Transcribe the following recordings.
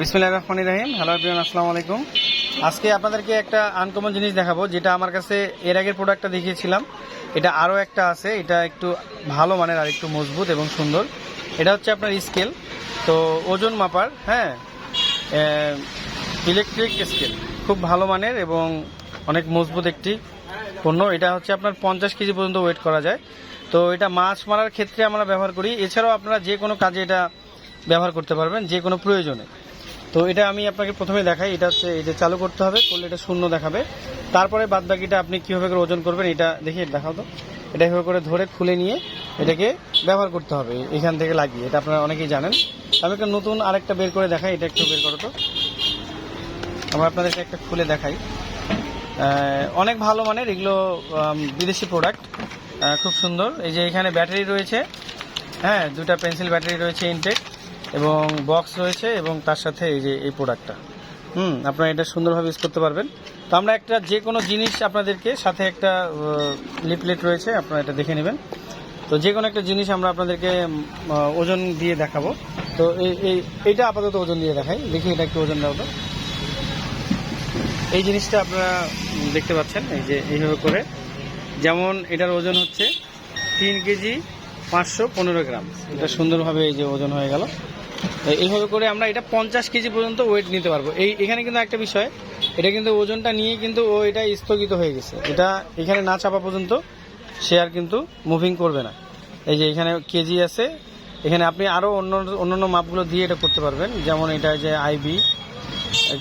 বিসমিল্লাহ রহমান রাহিম। Hello everyone, আসসালামু আলাইকুম। আজকে আপনাদেরকে একটা আনকমন জিনিস দেখাবো, যেটা আমার কাছে এর আগের প্রোডাক্টটা দেখিয়েছিলাম। এটা আরও একটা আছে, এটা একটু ভালো মানের, আর একটু মজবুত এবং সুন্দর। এটা হচ্ছে আপনার স্কেল তো ওজন মাপার হ্যাঁ ইলেকট্রিক স্কেল খুব ভালো মানের এবং অনেক মজবুত একটি পণ্য। এটা হচ্ছে আপনার পঞ্চাশ কেজি পর্যন্ত ওয়েট করা যায়। তো এটা মাছ মারার ক্ষেত্রে আমরা ব্যবহার করি। এছাড়াও আপনারা যে কোনো কাজে এটা ব্যবহার করতে পারবেন, যে কোনো প্রয়োজনে। তো এটা আমি আপনাকে প্রথমে দেখাই, এটা হচ্ছে এই যে চালু করতে হবে, করলে এটা শূন্য দেখাবে। তারপরে বাদ বাকিটা আপনি কীভাবে করে ওজন করবেন এটা দেখি দেখাও তো। এটা এভাবে করে ধরে খুলে নিয়ে এটাকে ব্যবহার করতে হবে, এখান থেকে লাগিয়ে। এটা আপনারা অনেকেই জানেন। আমি একটা নতুন আরেকটা বের করে দেখাই, এটা একটু বের করো তো। আমরা আপনাদেরকে একটা খুলে দেখাই। অনেক ভালো মানের এগুলো বিদেশি প্রোডাক্ট খুব সুন্দর। এই যে এখানে ব্যাটারি রয়েছে। হ্যাঁ দুটা পেন্সিল ব্যাটারি রয়েছে ইনটেক এবং বক্স রয়েছে এবং তার সাথে এই যে এই প্রোডাক্টটা হুম, আপনারা এটা সুন্দরভাবে ইউজ করতে পারবেন। তো আমরা একটা যে কোনো জিনিস আপনাদেরকে সাথে একটা লিপলেট রয়েছে, আপনারা এটা দেখে নেবেন। তো যে কোনো একটা জিনিস আমরা আপনাদেরকে ওজন দিয়ে দেখাবো। তো এই এই, এইটা আপাতত ওজন দিয়ে দেখাই। দেখি এটা একটু ওজন দেওয়া এই জিনিসটা আপনারা দেখতে পাচ্ছেন, এই যে এইভাবে করে। যেমন এটার ওজন হচ্ছে তিন কেজি পাঁচশো পনেরো গ্রাম। এটা সুন্দরভাবে এই যে ওজন হয়ে গেল। এইভাবে করে আমরা এটা পঞ্চাশ কেজি পর্যন্ত ওয়েট নিতে পারব। এই এখানে কিন্তু একটা বিষয়, এটা কিন্তু ওজনটা নিয়ে কিন্তু ও এটা স্থগিত হয়ে গেছে। এটা এখানে না চাপা পর্যন্ত সে আর কিন্তু মুভিং করবে না। এই যে এখানে কেজি আছে, এখানে আপনি আরও অন্য অন্যান্য মাপগুলো দিয়ে এটা করতে পারবেন। যেমন এটা যে আইবি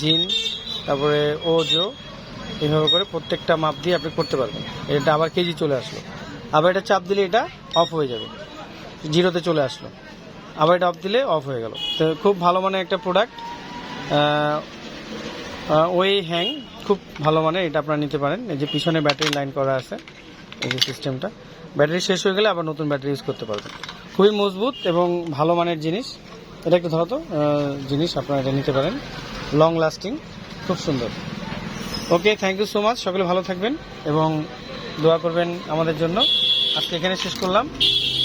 জিন, তারপরে ওজো, এইভাবে করে প্রত্যেকটা মাপ দিয়ে আপনি করতে পারবেন। এটা আবার কেজি চলে আসলো। আবার এটা চাপ দিলে এটা অফ হয়ে যাবে। জিরোতে চলে আসলো। আবার এটা অফ দিলে অফ হয়ে গেল। তো খুব ভালো মানের একটা প্রোডাক্ট ওই হ্যাং খুব ভালো মানের, এটা আপনারা নিতে পারেন। এই যে পিছনে ব্যাটারি লাইন করা আছে, এই যে সিস্টেমটা ব্যাটারি শেষ হয়ে গেলে আবার নতুন ব্যাটারি ইউজ করতে পারবেন। খুবই মজবুত এবং ভালো মানের জিনিস। এটা একটু ধরো তো জিনিস আপনারা এটা নিতে পারেন। লং লাস্টিং খুব সুন্দর। Okay thank you so much সকলে ভালো থাকবেন এবং দোয়া করবেন আমাদের জন্য। আজকে এখানে শেষ করলাম।